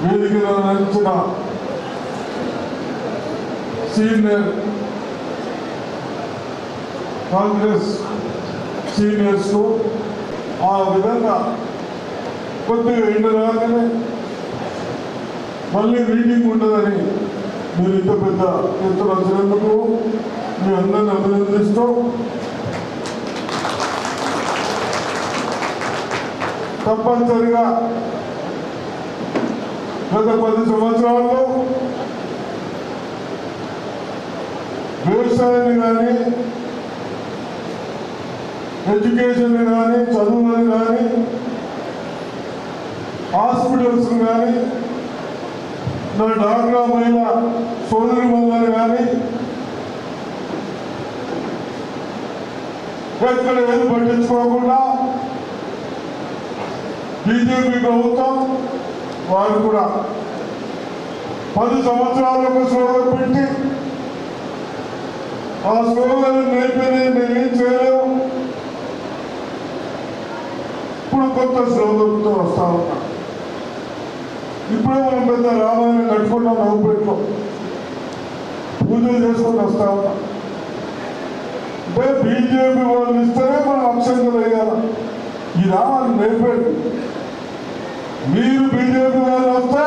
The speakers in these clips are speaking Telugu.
వేదికలో నడిచిన సీనియర్ కాంగ్రెస్ సీనియర్స్కు ఆ విధంగా కొద్దిగా ఎండ రాగానే మళ్ళీ మీటింగ్ ఉండదని మీరు ఇంత పెద్ద ఎత్తున వచ్చినందుకు మీ అందరిని అభినందిస్తూ తప్పనిసరిగా గత పది సంవత్సరాల్లో వ్యవసాయాన్ని కానీ ఎడ్యుకేషన్ని కానీ చదువులను కానీ హాస్పిటల్స్ కానీ నా డాక్రా మహిళ సోదరి మందని కానీ ఎక్కడ ఏది పట్టించుకోకుండా బీజేపీ ప్రభుత్వం వారు కూడా పది సంవత్సరాలకు స్లోగన్ పెట్టి ఆ సోదరు నేర్పింది మేమేం చేయలేము. ఇప్పుడు కొత్త స్లోగన్తో వస్తా ఉన్నాం. ఇప్పుడే మనం పెద్ద రామాయణం కట్టుకున్నాం నవ్వుపెట్లో పూజలు చేసుకొని వస్తా ఉన్నాం. అంటే బీజేపీ వాళ్ళు ఇస్తేనే మనం అక్షంతలు వేయాలి? ఈ రామాన్ని నేర్పేది. మీరు బీజేపీ వాళ్ళు వస్తే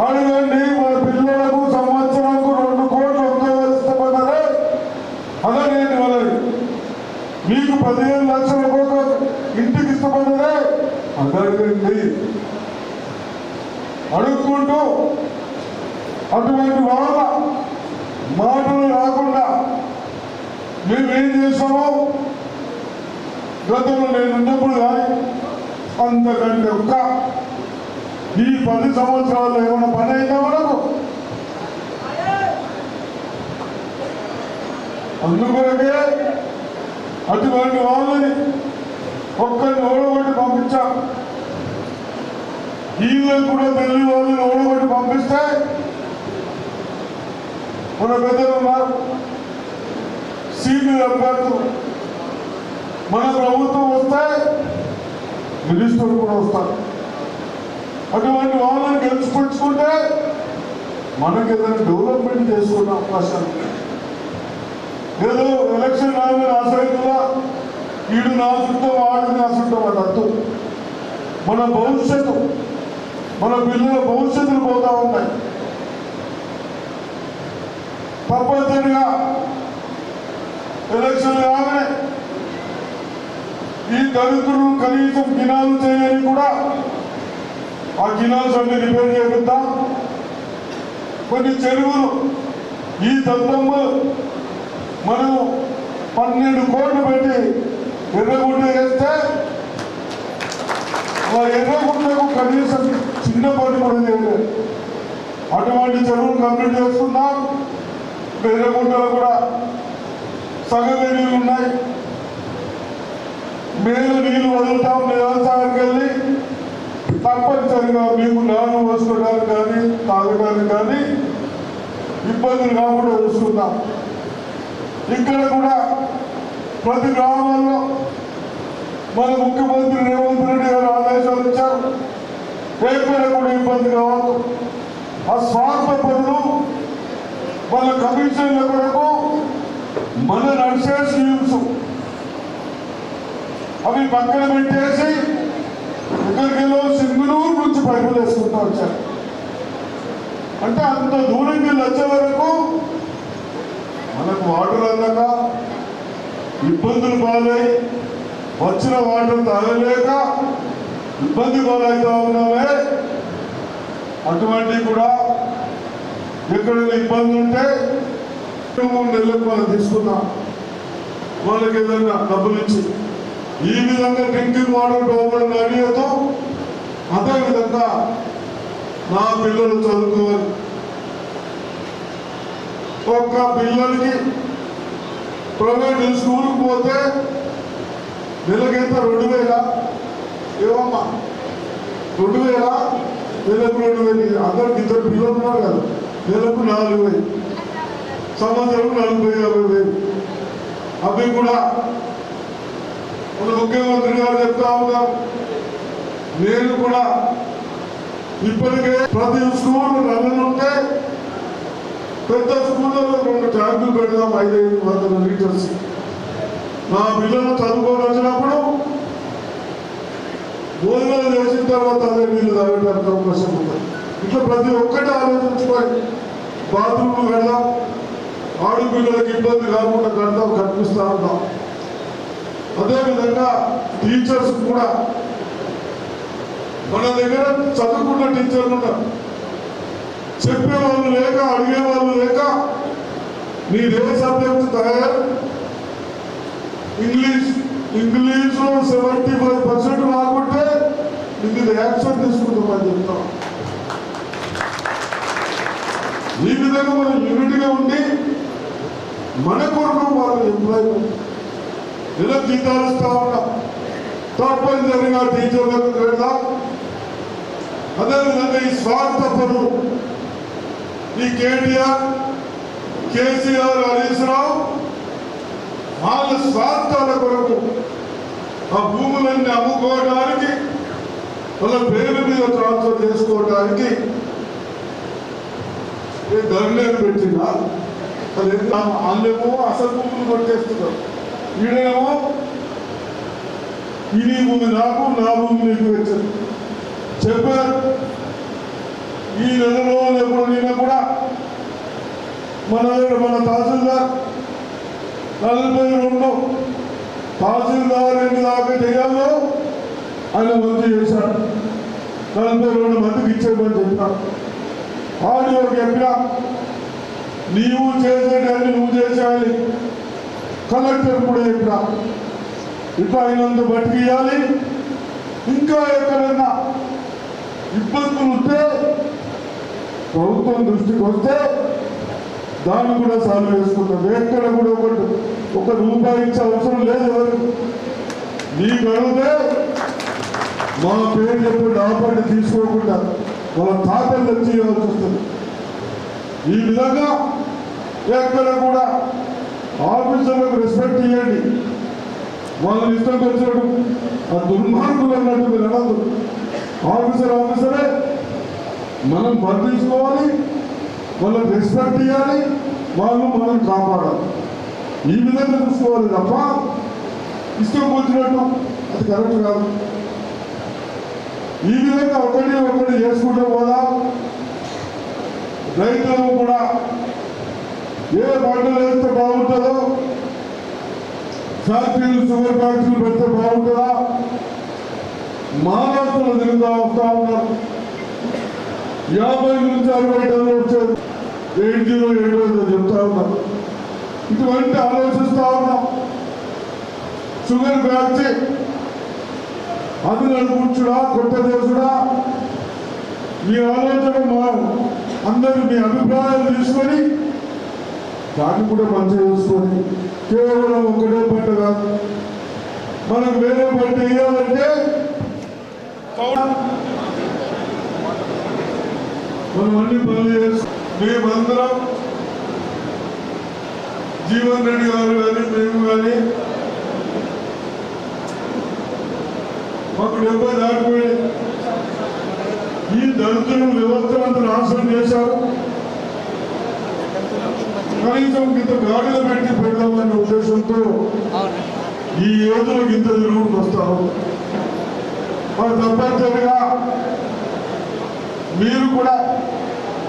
అడగండి మన పిల్లలకు సంవత్సరానికి రెండు కోట్లు ఉద్యోగాలు ఇష్టపడ్డారే అదనేది మీకు పదిహేను లక్షల కోట్లు ఇంటికి ఇష్టపడ్డారే అడగండి అడుక్కుంటూ అటువంటి వాళ్ళ మాటలు రాకుండా మేమేం చేసామో గతంలో నేను ఉన్నప్పుడు కానీ అంతకంటే ఒక్క. ఈ పది సంవత్సరాల్లో ఏమైనా పని అయిందా మనకు? అందుకొరకే అటువంటి వాళ్ళని ఒక్కరిని ఓడగొట్టి పంపించాం. వీళ్ళని కూడా తెలియ వాళ్ళని ఓడగొట్టి పంపిస్తే మన పెద్దలు ఉన్నారు. సీనియర్ అభ్యర్థులు. మన ప్రభుత్వం వస్తే మినిస్టర్ కూడా వస్తారు అటువంటి వాళ్ళని గెలుచుకుంటే మనకి ఏదైనా డెవలప్మెంట్ చేసుకునే అవకాశం ఏదో ఎలక్షన్ రాగానే ఆశ్రయితులా వీడు నా చుట్టం ఆడు నా అది అర్థం. మన భవిష్యత్తు మన పిల్లల భవిష్యత్తులు పోతా ఉన్నాయి. తప్పనిసరిగా ఎలక్షన్ కాగానే ఈ దళితులు కనీసం కినాలు చేయని కూడా ఆ కినాల్స్ అన్ని రిపేర్ చేయకుండా కొన్ని చెరువులు ఈ దత్తమ్మ మనం పన్నెండు కోట్లు పెట్టి ఎర్రగుంట వేస్తే ఆ ఎర్రగుంటకు కనీసం చిన్న పని కూడా చేయలేదు. అటువంటి చెరువులు కంప్లీట్ చేసుకున్నాం ఎర్రగుంటలో కూడా సగం ఉన్నాయి. మేలు నీళ్ళు వదులుతాం వ్యవసాయానికి వెళ్ళి తప్పనిసరిగా మీకు నాను పోసుకోవడానికి కానీ తాగడానికి కానీ ఇబ్బందులు కాకుండా చూసుకుందాం ఇక్కడ కూడా ప్రతి గ్రామాల్లో మన ముఖ్యమంత్రి రేవంత్ రెడ్డి గారు ఆదేశాలు ఇచ్చారు. ఎక్కడ కూడా ఇబ్బంది కావద్దు. ఆ స్వార్థ పనులు వాళ్ళ కమిషన్ల కొరకు మన నడిచే స్కీమ్స్ అవి పక్కన పెట్టేసి ఇక్కడికెళ్ళో సింగనూరు నుంచి పైపులు వేసుకుంటూ వచ్చారు అంటే అంత దూరం వెళ్ళి వచ్చే వరకు మనకు వాటర్ అందక ఇబ్బందులు పాలై వచ్చిన వాటర్ తాగలేక ఇబ్బంది పాలవుతా ఉన్నామే. అటువంటి కూడా ఎక్కడైనా ఇబ్బంది ఉంటే మూడు నెలలకు మనం తీసుకుందాం. వాళ్ళకి ఏదైనా డబ్బులు ఇచ్చి ఈ విధంగా డ్రింకింగ్ వాటర్ గవర్నమెంట్ అడిగేతో అదే విధంగా నా పిల్లలు చదువుకోవాలి. ఒక్క పిల్లలకి ప్రైవేట్ స్కూల్కి పోతే నెలకైతే రెండు వేల? ఏమమ్మా రెండు వేల? నెలకు రెండు వేలు అందరికి ఇద్దరు పిల్లలు ఉన్నారు కదా. నెలకు నాలుగు వేలు. సంవత్సరం నలభై యాభై వేలు. అవి కూడా మన ముఖ్యమంత్రి గారు చెప్తా ఉన్నారు. నేను కూడా ఇప్పటికే ప్రతి స్కూల్ రన్నుంటే పెద్ద స్కూళ్ళలో రెండు ట్యాంకులు పెడదాం ఐదైదు వందల లీటర్స్ నా పిల్లలు చదువుకొని వచ్చినప్పుడు భోజనాలు చేసిన తర్వాత అదే నీళ్ళు తాగడానికి అవకాశం ఉంది. ఇట్లా ప్రతి ఒక్కటి ఆలోచించుకోండి బాత్రూమ్లు కడదాం ఆడపిల్లలకు ఇబ్బంది కాకుండా కడతాం కనిపిస్తా ఉన్నాం. అదేవిధంగా టీచర్స్ కూడా మన దగ్గర చదువుకున్న టీచర్లు ఉన్నారు చెప్పేవాళ్ళు లేక అడిగేవాళ్ళు లేక నీదే సబ్జెక్ట్ తయారు. ఇంగ్లీష్ ఇంగ్లీష్లో సెవెంటీ ఫైవ్ పర్సెంట్ రాకుంటే ఇది యాక్షన్ తీసుకుంటామని చెప్తాం. ఈ విధంగా మనం యూనిట్గా ఉండి మన కొరకు వాళ్ళు ఎంప్లాయ్మెంట్ ఇలా జీతాలు ఇస్తా ఉన్నాం తప్పనిసరిగా టీచర్లకు పెడదాం అదేవిధంగా ఈ స్వార్థ పనులు ఈ కేటీఆర్ కేసీఆర్ హరీష్ రావు వాళ్ళ స్వార్థాల కొరకు ఆ భూములన్నీ అమ్ముకోవడానికి వాళ్ళ పేరు మీద ట్రాన్స్ఫర్ చేసుకోవడానికి ఏ ధరలేని పెట్టినా అది వాళ్ళేమో అసలు భూములు కొట్టేస్తున్నారు. వీడేమో? ఇది భూమి నాకు నా భూమి నీకు వచ్చారు చెప్పారు. ఈ నెలలో ఎప్పుడు నేను కూడా మన మన తహసీల్దార్ నలభై రెండు తహసీల్దార్ ఎన్ని దాకా చేయాలో ఆయన మంచి చేశాడు. నలభై రెండు మందికి ఇచ్చేమని చెప్పాను. ఆడియో చెప్పినా నీవు చేసేటన్ని నువ్వు చేసేయాలి. కలెక్టర్ కూడా ఎక్కడ ఇట్లా అయినంత బతికియాలి ఇవ్వాలి ఇంకా ఎక్కడైనా ఇబ్బందులు ఉంటే ప్రభుత్వం దృష్టికి వస్తే దాన్ని కూడా సాల్వ్ చేసుకుంటాం. ఎక్కడ కూడా ఒకటి ఒక రూపాయి ఇచ్చే అవసరం లేదు ఎవరు నీకు అడిగితే మా పేరు చెప్పి ఆపండి తీసుకోకుండా మన తాతలు తెచ్చి ఇవ్వాల్సి వస్తుంది. ఈ విధంగా ఎక్కడ కూడా ఆఫీసర్లకు రెస్పెక్ట్ ఇవ్వండి వాళ్ళని ఇష్టం వచ్చినట్టు ఆ దుర్మార్గులు అన్నట్టు మీరు అనద్దు. ఆఫీసర్ ఆఫీసరే మనం బంధించుకోవాలి వాళ్ళకి రెస్పెక్ట్ ఇవ్వాలి వాళ్ళు మనం కాపాడాలి. ఈ విధంగా చూసుకోవాలి తప్ప ఇష్టం వచ్చినట్టు అది కరెక్ట్ కాదు. ఈ విధంగా ఒకటి ఒకటి చేసుకుంటే పోదా రైతులు కూడా ఏ పంటలు వేస్తే బాగుంటుందో ఫ్యాక్టరీలు షుగర్ ఫ్యాక్టరీలు పెడితే బాగుంటుందా? మహారాష్ట్రలో తిరుగుతా వస్తా ఉన్నారు యాభై నుంచి అరవై టన్నులు వచ్చారు ఎయిట్ జీరో ఏడు వద్ద చెప్తా ఉన్నారు ఇటువంటి ఆలోచిస్తా ఉన్నాం. షుగర్ ఫ్యాక్టరీ అది నడుపుచ్చుడా కొత్త దేశుడా మీ ఆలోచన మా అందరూ మీ అభిప్రాయాలు తీసుకొని దాన్ని కూడా మంచిగా చూసుకొని కేవలం ఒకటే పంట కాదు మనకు వేరే పంట వేయాలంటే మనం అన్ని పనులు చేస్తాం మేమందరం జీవన్ రెడ్డి గారు కానీ మేము కానీ మాకు డెబ్బై దాటిపోయి ఈ దళితులు వ్యవస్థ అంతా నాశనం చేశారు. కనీసం ఇంత గాడిలో పెట్టి పెడదామనే ఉద్దేశంతో ఈ ఏదో ఇంత తిరుగుతూ వస్తారు మరి తప్పనిసరిగా మీరు కూడా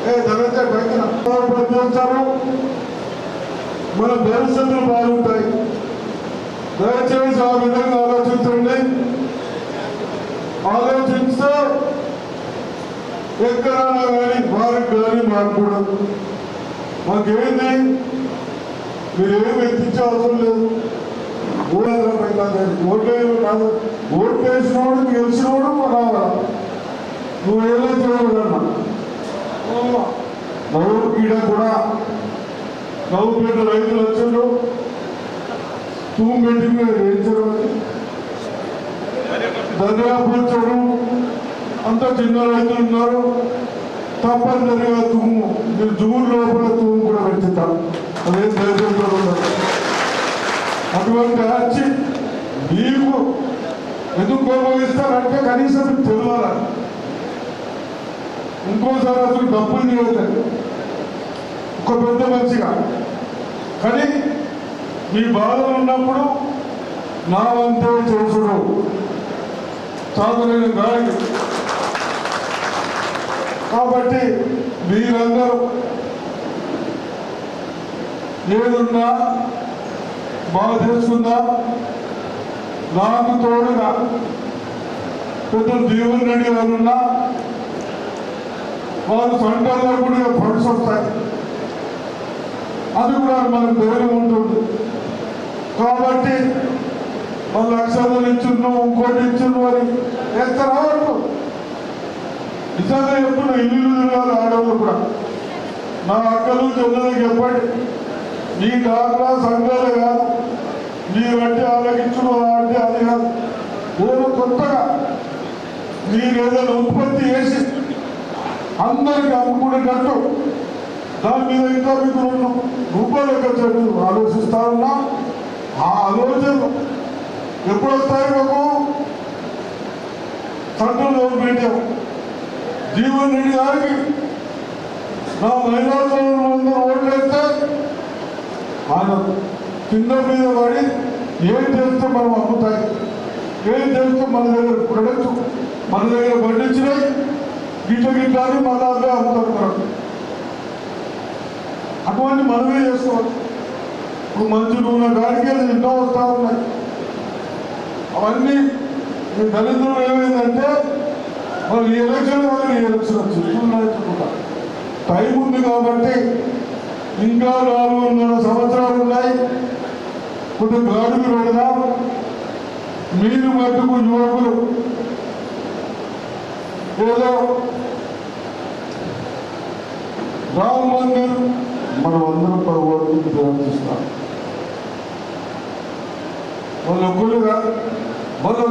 ఏ ధనంజయ పైన పనిచేస్తారు మన భవిష్యత్తులు బాగుంటాయి. దయచేసి ఆ విధంగా ఆలోచించండి. ఆలోచిస్తే ఎక్కడ కానీ వారికి కానీ మారకూడదు మాకేంది? మీరేమి ఎత్తించే అవసరం లేదు. ఊళ్ళో ఓట్లు కాదు. ఓటు వేసినోడు గెలిచినోడు రావాలి నువ్వు ఏదో చేయగలన్నా నవ్వు ఈడ కూడా నవ్వు పెద్ద రైతులు వచ్చారు తూము పెట్టి మీరు వేయించరు దర్యాపూర్ చెడు. అంత చిన్న రైతులు ఉన్నారు. తప్పనిసరిగా దుమ్ము మీరు జూన్ లోపల దుమ్ము కూడా పెంచుతారు అదే ధైర్యంతో అటువంటి వచ్చి మీకు ఎందుకు ఉపయోగిస్తారంటే కనీసం మీకు తెలియాలి ఇంకోసారి అసలు డబ్బులు చేయలేదు ఒక పెద్ద మంచిగా కానీ మీ బాధలు ఉన్నప్పుడు నా వంతే చేసుడు చదువులేని గాయకు కాబట్టి మీరందరూ ఏదున్నా బాగా చేసుకుందా నాకు తోడుగా పెద్ద జీవన్ రెడ్డి వారు ఉన్నా వారు సెంటర్లో కూడా ఫండ్స్ వస్తాయి. అది కూడా మనకు పేరు ఉంటుంది. కాబట్టి మన లక్షలు ఇచ్చున్నాం ఇంకోటి ఇచ్చును అని ఎంత రావట్టు నిజంగా ఎప్పుడు ఇల్లు తిరగాలి ఆడవాళ్ళు కూడా నా అక్కలు చెల్లెలు చెప్పండి. నీ డాక్రా సంఘాలే కాదు. నీ అంటే ఆలోచించడం అంటే అది కాదు. ఏదో కొత్తగా మీరు ఏదైనా ఉత్పత్తి చేసి అందరికి అమ్ముకునేటట్టు దాని మీద ఇంకా మీకు రెండు రూపాయలు ఖర్చు ఆలోచిస్తారన్నా ఆ ఆలోచనలు ఎప్పుడు వస్తాయి మాకు? సెంట్రల్ గవర్నమెంట్ జీవన్ రెడ్డి గారికి నా మైనార్టీ సోదరులందరూ ఓట్లేస్తే ఆయన కింద మీద పడి ఏం చేస్తే మనం అమ్ముతాయి? ఏం చేస్తే మన దగ్గర ప్రొడక్ట్ మన దగ్గర పండించినాయి గిట్ల గిట్ల అని మన అవే అమ్ముతారు మనం. అటువంటి మనమే చేసుకోవాలి ఇప్పుడు మంచి నూనె గాడికి ఎన్నో వస్తూ ఉన్నాయి. అవన్నీ దరిద్రం దళితులు ఏమైందంటే వాళ్ళు ఈ ఎలక్షన్ వాళ్ళు ఈ ఎలక్షన్ వచ్చింది టైం ఉంది కాబట్టి ఇంకా నాలుగున్నర సంవత్సరాలు ఉన్నాయి. కొంత గాడుకు పెడదాం. మీరు మటుకు యువకులు. ఏదో రామ్ మందిర్ మనం అందరం భగవంతుడికి ప్రయత్నిస్తాం వాళ్ళు ఒక్కరుగా వాళ్ళు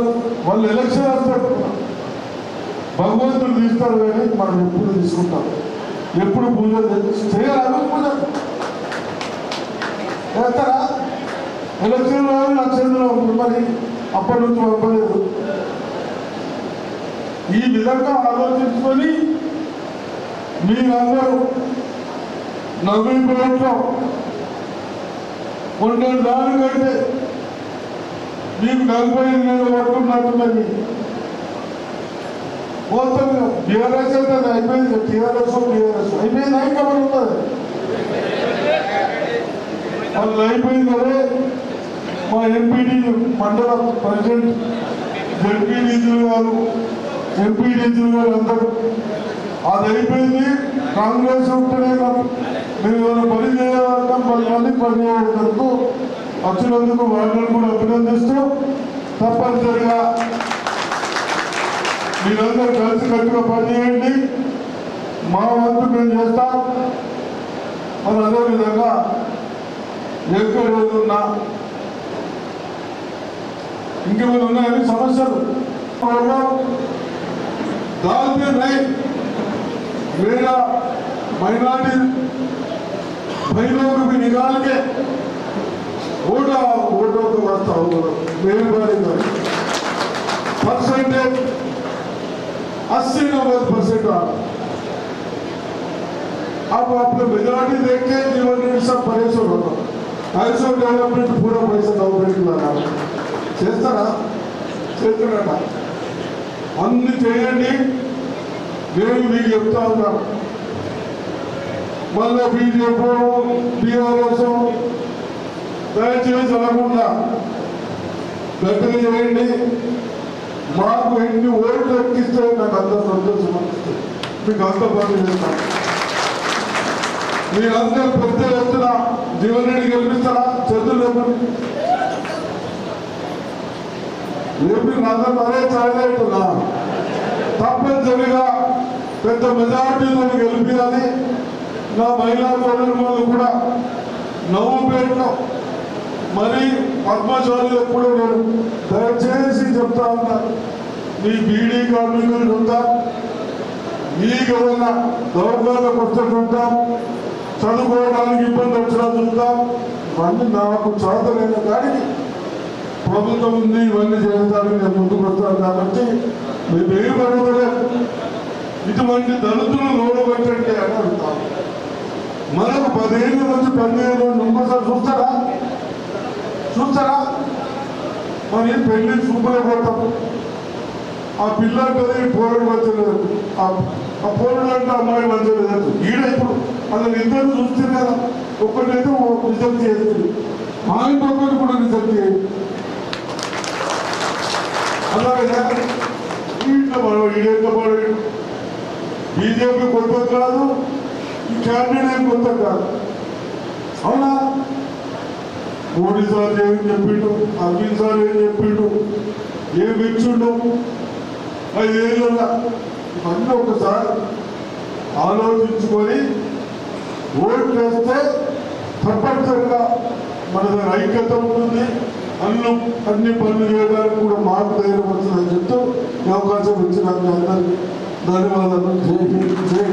వాళ్ళు ఎలక్షన్ వస్తారు. భగవంతుడు తీస్తాడు కానీ మనం ఎప్పుడు తీసుకుంటాం. ఎప్పుడు పూజ చేయాలి పూజ చేస్తారా? ఎలక్షన్ రాదు లక్షణంలో ఉంటుంది మరి. అప్పటి నుంచి పంపలేదు. ఈ విధంగా ఆలోచించుకొని మీరందరూ నలభై ప్రభుత్వం కొన్ని దానికంటే మీకు నలభై నేను పట్టుకున్నట్టున్నది మొత్తం బీఆర్ఎస్ అంటే అయిపోయింది. TRS BRS. అయిపోయింది? ఇంకా ఉంటుంది వాళ్ళు అయిపోయింది అదే మా ఎంపీడీ మండల ప్రెసిడెంట్ జడ్పీడీజీలు గారు ఎంపీడీజీలు గారు అందరూ. అది అయిపోయింది. కాంగ్రెస్ ఉంటేనే కదా. మీరు ఏమైనా పని చేయాలంటే పది మంది పని చేయడానికి వచ్చినందుకు వాళ్ళని కూడా అభినందిస్తూ తప్పనిసరిగా మీరందరూ కలిసి కట్టుగా పనిచేయండి మా వంతు మేము చేస్తాం మరి అదేవిధంగా ఎక్కడ ఏదున్నా ఇంకేమైనా ఉన్నాయని సమస్యలు దాల్పే రైట్ मेरा माइनॉरिटी भाइयों को भी निकाल के वोट आओ वोटों को वास्ता होगा मेहरबानी कर परसेंटेज अस्सी नब्बे परसेंट आ अब आपने मेजोरिटी देख के जीवन में सब परेशान होता ऐसा डेवलपमेंट पूरा पैसा गवर्नमेंट लगा చేస్తారా చేస్తున్నారా అన్ని చేయండి నేను మీకు చెప్తా ఉన్నా మళ్ళీ బీజేపీ టీఆర్ఎస్ దయచేసి అనకుండా గట్టిగా చేయండి మాకు ఎన్ని ఓట్లు ఎక్కిస్తే నాకు అంత సంతోషం మీకు అంత పని చేస్తాను మీరందరూ పెద్ద ఎత్తున జీవనరెడ్డి గెలిపిస్తారా? చేతులు ఏపీ లేపి అదే చాయలేటున్నా తప్పనిసరిగా పెద్ద మెజార్టీతో గెలిపించాలి నా మహిళా సోదరులు కూడా నవ్వు పేరులో మరి పద్మశాలి ఎప్పుడు నేను దయచేసి చెప్తా ఉన్నా మీ బీడీ కార్మికులు చూద్దాం మీకు ఏదైనా దౌర్భాగ్య వస్తే చదువుకోవడానికి ఇబ్బంది వచ్చినా చూద్దాం ఇవన్నీ నాకు చదవలేని దానికి ప్రభుత్వం ఉంది ఇవన్నీ చేస్తారని నేను ముందుకు వస్తాను కాబట్టి మేము ఏం అడుగుతలేదు ఇటువంటి దళితులు లోడబెట్టండి అని అడుగుతాం మనకు పదిహేను నుంచి పదిహేను నుంచి ఇంకోసారి చూస్తారా? చూస్తారా మరి పెళ్ళి చూపులే పోతాం ఆ పిల్లలకి పోరడు మంచలేదు ఆ పోరడు అంటే అమ్మాయి మంచలేదు ఈడ ఇప్పుడు. అసలు ఇద్దరు చూస్తే కదా ఒక్కరినైతే రిజల్ట్ చేస్తుంది మా ఇంకొకరు కూడా రిజల్ట్ చేయండి అలాగే ఇంట్లో మనం ఈడేట్లో పడేడు బీజేపీ కొత్త కాదు ఈ క్యాండిడేట్ కొత్త కాదు. అవునా? మోడీ సార్ ఏం చెప్పిండు? అరవింద్ సార్ ఏం చెప్పిండు? ఏం ఇచ్చిండు? ఐదేళ్ళ ఇవన్నీ ఒకసారి ఆలోచించుకొని ఓట్ వేస్తే తప్పనిసరిగా మన దగ్గర ఐక్యత ఉంటుంది. అన్ను అన్ని పనులు చేయడానికి కూడా మాకు ధైర్యం వస్తుందని చెప్తూ అవకాశం ఇచ్చినందుకు అందరికీ ధన్యవాదాలు. జై జై